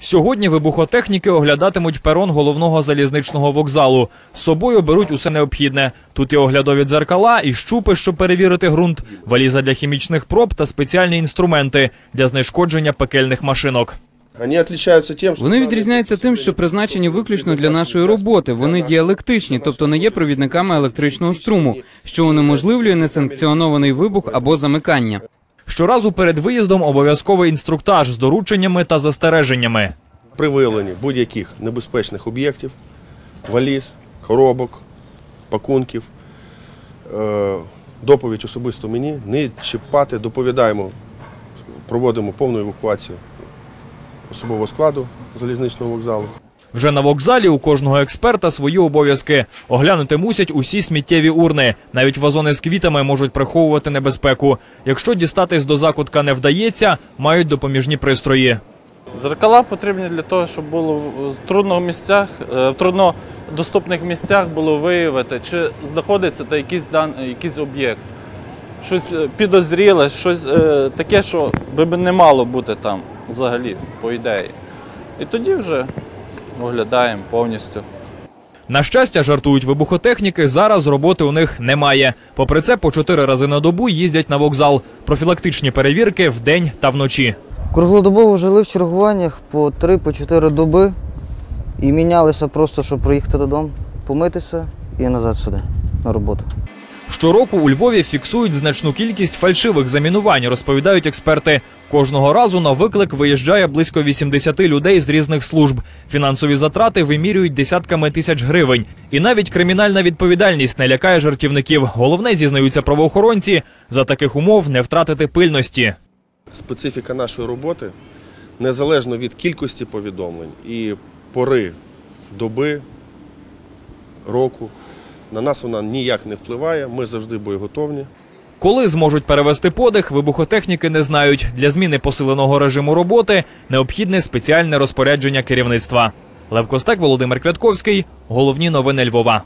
Сьогодні вибухотехніки оглядатимуть перон головного залізничного вокзалу. З собою беруть усе необхідне. Тут і оглядові дзеркала, і щупи, щоб перевірити ґрунт, валіза для хімічних проб та спеціальні інструменти для знешкодження пекельних машинок. Они отличаются. Вони відрізняються тим, що призначені виключно для нашої роботи. Вони діалектичні, тобто не є провідниками електричного струму, що унеможливлює несанкціонований вибух або замикання. Щоразу перед виїздом обов'язковий інструктаж з дорученнями та застереженнями. При виявленні будь-яких небезпечних об'єктів, валіз, коробок, пакунків, е, доповідь особисто мені, не чіпати, доповідаємо, проводимо повну евакуацію особового складу залізничного вокзалу. Вже на вокзалі у кожного експерта свої обов'язки. Оглянути мусять усі сміттєві урни. Навіть вазони з квітами можуть приховувати небезпеку. Якщо дістатись до закутка не вдається, мають допоміжні пристрої. Дзеркала потрібні для того, щоб було в трудних місцях, е, в труднодоступних місцях було виявити, чи знаходиться та якийсь дан, якийсь об'єкт. Щось е, підозріле, щось е, таке, що би не мало бути там взагалі, по ідеї. І тоді вже оглядаємо повністю. На щастя, жартують вибухотехніки, зараз роботи у них немає. Попри це, по чотири рази на добу їздять на вокзал. Профілактичні перевірки вдень та вночі. Круглодобово жили в чергуваннях по 3-4 доби і мінялися просто, щоб приїхати додому, помитися і назад сюди, на роботу. Щороку у Львові фіксують значну кількість фальшивих замінувань, розповідають експерти. Кожного разу на виклик виїжджає близько 80 людей з різних служб. Фінансові затрати вимірюють десятками тисяч гривень. І навіть кримінальна відповідальність не лякає жартівників. Головне, зізнаються правоохоронці, за таких умов не втратити пильності. Специфіка нашої роботи незалежно від кількості повідомлень і пори доби, року. На нас вона ніяк не впливає, ми завжди боєготовні. Коли зможуть перевести подих, вибухотехніки не знають. Для зміни посиленого режиму роботи необхідне спеціальне розпорядження керівництва. Лев Костек, Володимир Квятковський. Головні новини Львова.